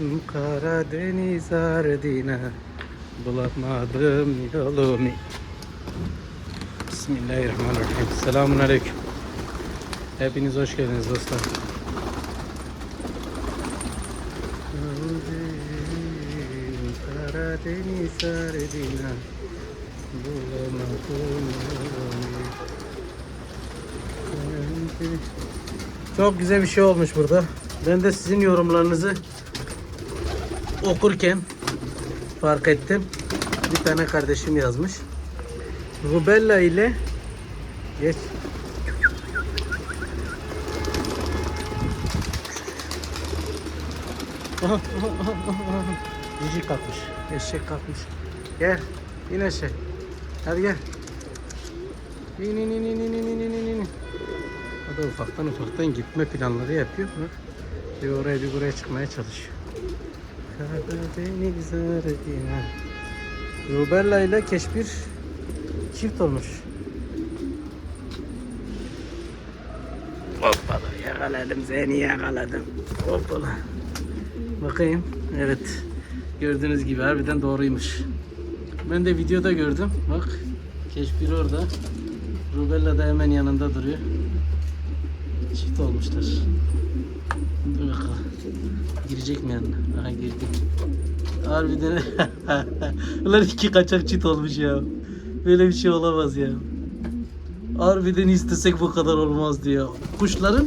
Kaldım Karadeniz ardına. Bulamadım yolumu. Bismillahirrahmanirrahim. Selamun Aleyküm Hepiniz hoş geldiniz dostlar. Karadeniz ardına. Bulamadım yolumu. Çok güzel bir şey olmuş burada. Ben de sizin yorumlarınızı okurken fark ettim. Bir tane kardeşim yazmış. Rubella ile geç. Cici kalkmış. Eşek kalkmış. Gel. İn eşek. Hadi gel. İn in in in in in in in in. O da ufaktan ufaktan gitme planları yapıyor. Bak. Bir oraya bir buraya çıkmaya çalışıyor. Karadeniz ardına. Rubella ile Keşbir çift olmuş. Hoppala yakaladım seni yakaladım. Hoppala. Bakayım. Evet. Gördüğünüz gibi harbiden doğruymuş. Ben de videoda gördüm. Bak. Keşbir orada. Rubella da hemen yanında duruyor. Çift olmuşlar. Girecek mi yanına? Aha girdi. Harbiden. Ulan iki kaçak çift olmuş ya. Böyle bir şey olamaz ya. Harbiden istesek bu kadar olmaz diyor. Kuşların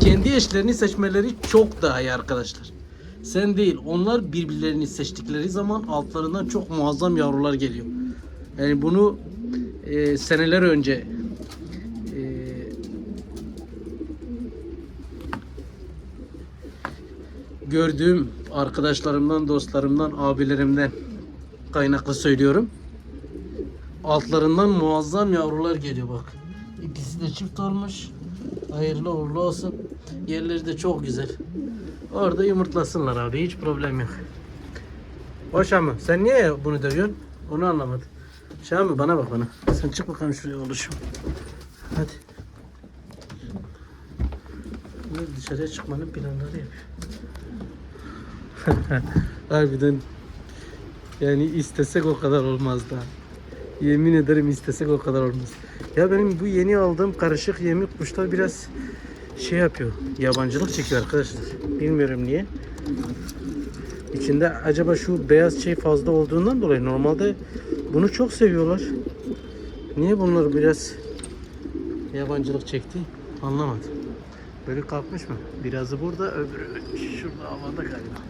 kendi eşlerini seçmeleri çok daha iyi arkadaşlar. Sen değil. Onlar birbirlerini seçtikleri zaman altlarından çok muazzam yavrular geliyor. Yani bunu e, seneler önce e, gördüğüm arkadaşlarımdan, dostlarımdan, abilerimden kaynaklı söylüyorum. Altlarından muazzam yavrular geliyor bak. İkisi de çift olmuş. Hayırlı uğurlu olsun. Yerleri de çok güzel. Orada yumurtlasınlar abi. Hiç problem yok. O Şamı sen niye bunu dövüyorsun? Onu anlamadım. Şamı bana bak bana. Sen çık bakalım şuraya oluşum. Hadi. Dışarıya çıkmanın planları yapıyor. Harbiden yani istesek o kadar olmaz da. Yemin ederim istesek o kadar olmaz. Ya benim bu yeni aldığım karışık yemlik kuşlar biraz şey yapıyor. Yabancılık çekiyor arkadaşlar. Bilmiyorum niye. İçinde acaba şu beyaz şey fazla olduğundan dolayı normalde bunu çok seviyorlar. Niye bunlar biraz yabancılık çekti? Anlamadım. Böyle kalkmış mı? Birazı burada, öbürü şurada havada galiba.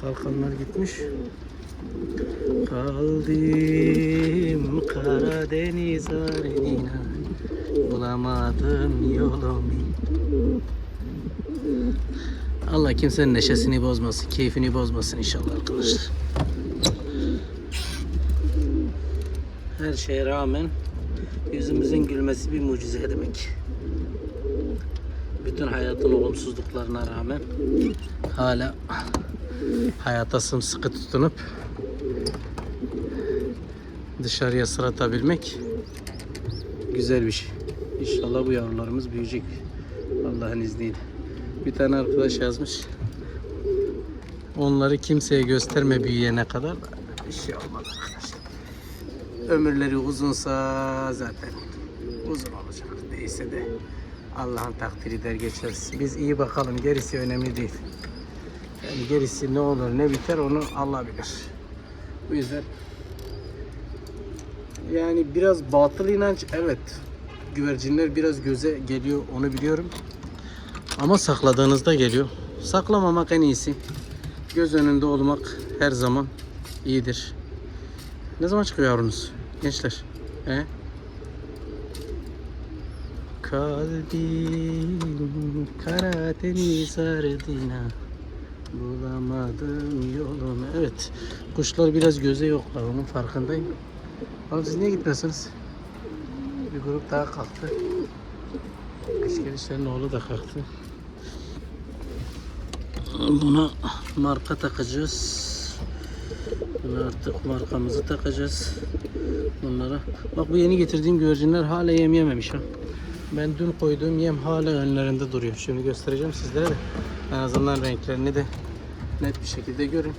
Kalkanlar gitmiş. Kaldım Karadeniz arenina Bulamadım yolumu Allah kimsenin neşesini bozmasın, keyfini bozmasın inşallah arkadaşlar. Her şeye rağmen yüzümüzün gülmesi bir mucize demek. Bütün hayatın olumsuzluklarına rağmen hala hayata sımsıkı tutunup dışarıya sıratabilmek güzel bir şey. İnşallah bu yavrularımız büyüyecek Allah'ın izniyle. Bir tane arkadaş yazmış. Onları kimseye gösterme büyüyene kadar bir şey olmaz arkadaşlar. Ömürleri uzunsa zaten uzun olacak. Değilse de Allah'ın takdiri der geçeriz. Biz iyi bakalım gerisi önemli değil. Yani gerisi ne olur ne biter onu Allah bilir. Bu yüzden yani biraz batıl inanç evet güvercinler biraz göze geliyor onu biliyorum. Ama sakladığınızda geliyor. Saklamamak en iyisi. Göz önünde olmak her zaman iyidir. Ne zaman çıkıyor yavrunuz gençler? He? Kalbim Karadeniz ardına Bulamadım yolumu. Evet. Kuşlar biraz göze yoklar. Onun farkındayım. Oğlum siz niye gitmiyorsunuz? Bir grup daha kalktı. Eşkelişlerin oğlu da kalktı. Buna marka takacağız. Buna artık markamızı takacağız. Bunlara. Bak bu yeni getirdiğim güvercinler hala yem yememiş ha. Ben dün koyduğum yem hala önlerinde duruyor. Şimdi göstereceğim sizlere de. En azından renklerini de net bir şekilde görün.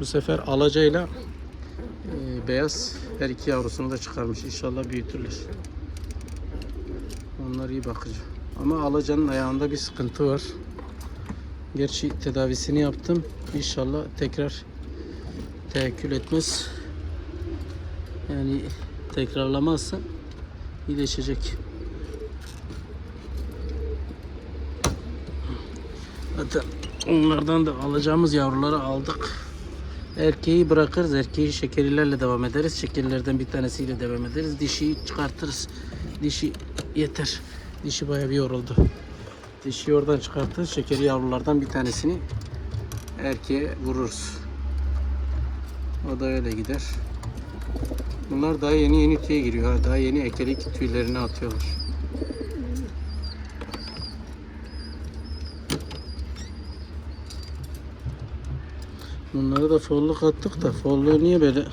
Bu sefer alacayla e, beyaz her iki yavrusunu da çıkarmış. İnşallah büyütürler. Onlar iyi bakıcı. Ama alacanın ayağında bir sıkıntı var. Gerçi tedavisini yaptım. İnşallah tekrar tekkül etmez. Yani tekrarlamazsa iyileşecek. Zaten onlardan da alacağımız yavruları aldık. Erkeği bırakırız. Erkeği şekerilerle devam ederiz. Şekerilerden bir tanesiyle devam ederiz. Dişiyi çıkartırız. Dişi yeter. Dişi bayağı bir yoruldu. Dişiyi oradan çıkartırız. Şekeri yavrulardan bir tanesini erkeğe vururuz. O da öyle gider. Bunlar daha yeni yeni tüye giriyor. ha. Daha yeni ekelik tüylerini atıyorlar. Bunları da folluk attık da folluğu niye böyle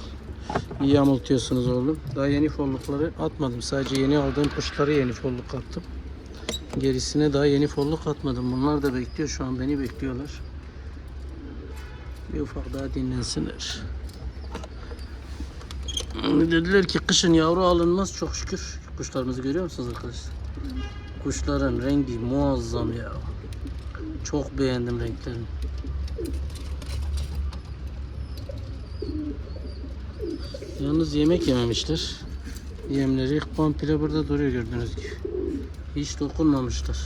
yamultuyorsunuz oğlum? Daha yeni follukları atmadım. Sadece yeni aldığım kuşları yeni folluk attım. Gerisine daha yeni folluk atmadım. Bunlar da bekliyor şu an beni bekliyorlar. Bir ufak daha dinlensinler. Dediler ki kışın yavru alınmaz çok şükür. Kuşlarımızı görüyor musunuz arkadaşlar? Kuşların rengi muazzam ya. Çok beğendim renklerini. Yalnız yemek yememişler. Yemleri komple burada duruyor gördüğünüz gibi. Hiç dokunmamışlar.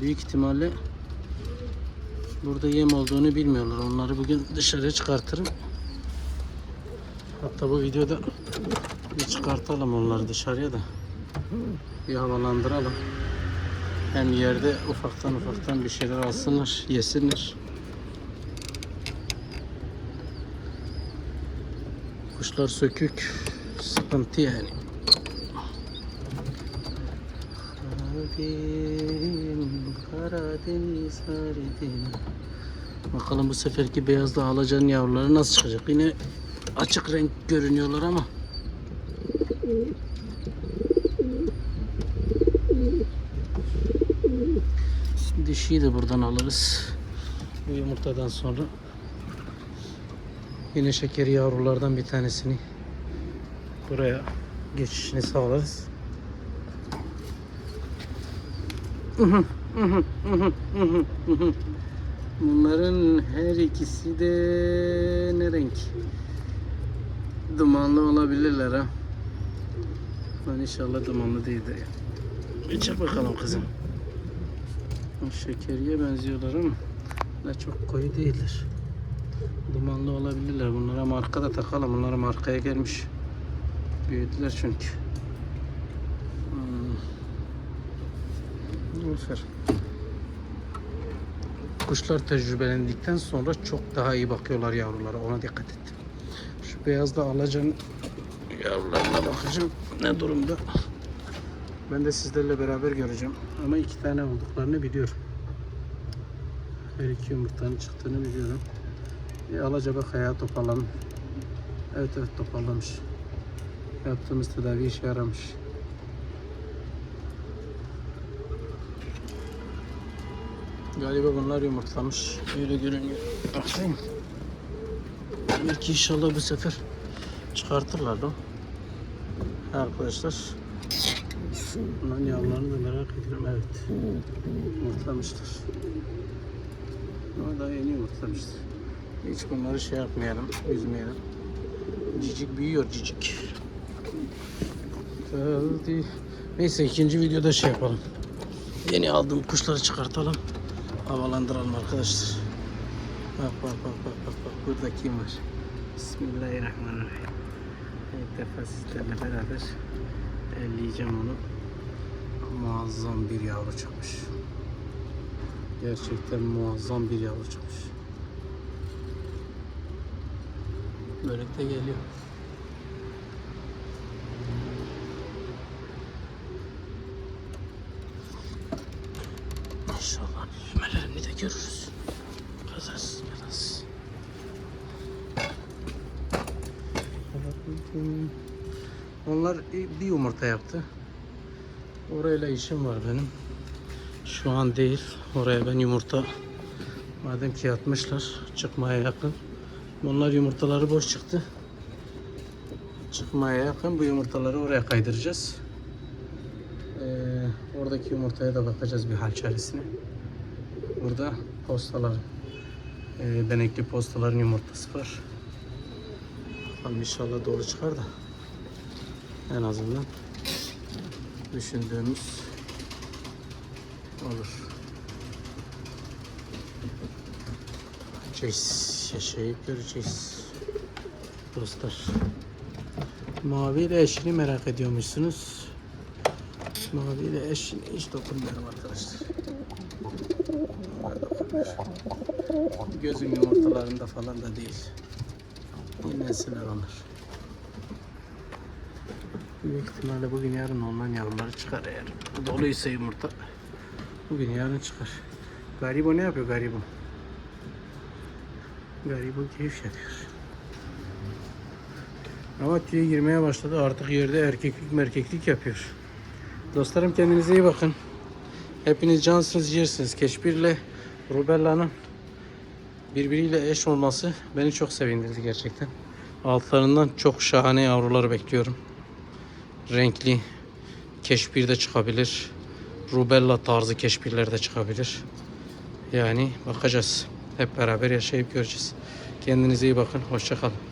Büyük ihtimalle burada yem olduğunu bilmiyorlar. Onları bugün dışarıya çıkartırım. Hatta bu videoda bir çıkartalım onları dışarıya da. Bir havalandıralım. Hem yerde ufaktan ufaktan bir şeyler alsınlar, yesinler. Kuşlar sökük, sıkıntı yani. Bakalım bu seferki beyazla alacanın yavruları nasıl çıkacak? Yine açık renk görünüyorlar ama. Dişiyi de buradan alırız. Bu yumurtadan sonra. Yine şekeri yavrulardan bir tanesini buraya geçişini sağlarız. Bunların her ikisi de ne renk? Dumanlı olabilirler ha. Lan inşallah dumanlı değildir. Bir çek bakalım kızım. Şekeriye benziyorlar ama ne çok koyu değiller. Dumanlı olabilirler. Bunlara marka da takalım. Bunlara markaya gelmiş. Büyüdüler çünkü. Hmm. Aferin. Kuşlar tecrübelendikten sonra çok daha iyi bakıyorlar yavrulara. Ona dikkat et. Şu beyaz da alacan yavrularına bakacağım. Ne durumda? Ben de sizlerle beraber göreceğim. Ama iki tane olduklarını biliyorum. Her iki yumurtanın çıktığını biliyorum. Bir alaca bak ayağı. Evet evet toparlamış. Yaptığımız tedavi işe yaramış. Galiba bunlar yumurtlamış. Öyle görünüyor. Bakayım. Belki inşallah bu sefer çıkartırlar da. Arkadaşlar. Bunların yavrularını da merak ediyorum. Evet. Yumurtlamışlar. Ama daha yeni yumurtlamışlar. Hiç bunları şey yapmayalım, üzmeyelim. Cicik büyüyor cicik. Geldi. Neyse ikinci videoda şey yapalım. Yeni aldığım kuşları çıkartalım. Havalandıralım arkadaşlar. Bak bak bak bak bak burada kim var? Bismillahirrahmanirrahim. İlk defa sizlerle beraber elleyeceğim onu. Muazzam bir yavru çıkmış. Gerçekten muazzam bir yavru çıkmış. Börek de geliyor. Onlar bir yumurta yaptı. Orayla işim var benim. Şu an değil. Oraya ben yumurta madem ki yatmışlar çıkmaya yakın. Bunlar yumurtaları boş çıktı. Çıkmaya yakın bu yumurtaları oraya kaydıracağız. Ee, oradaki yumurtaya da bakacağız bir hal çaresine. Burada postalar, e, benekli postaların yumurtası var. Bakalım inşallah doğru çıkar da. En azından düşündüğümüz olur. Göreceğiz, yaşayıp göreceğiz. Dostlar. Mavi ile eşini merak ediyormuşsunuz. Mavi ile eşini hiç dokunmuyorum arkadaşlar. Gözüm yumurtalarında falan da değil. Dinlensinler onlar. Büyük ihtimalle bugün yarın ondan yavruları çıkar eğer. Doluysa yumurta. Bugün yarın çıkar. Garibo ne yapıyor garibo? Garibo keyif yapıyor. Ama tüye girmeye başladı. Artık yerde erkeklik merkeklik yapıyor. Dostlarım kendinize iyi bakın. Hepiniz cansınız yersiniz. Keşbirle Rubella'nın birbiriyle eş olması beni çok sevindirdi gerçekten. Altlarından çok şahane yavrular bekliyorum. Renkli keşbir de çıkabilir. Rubella tarzı keşbirler de çıkabilir. Yani bakacağız. Hep beraber yaşayıp göreceğiz. Kendinize iyi bakın. Hoşçakalın.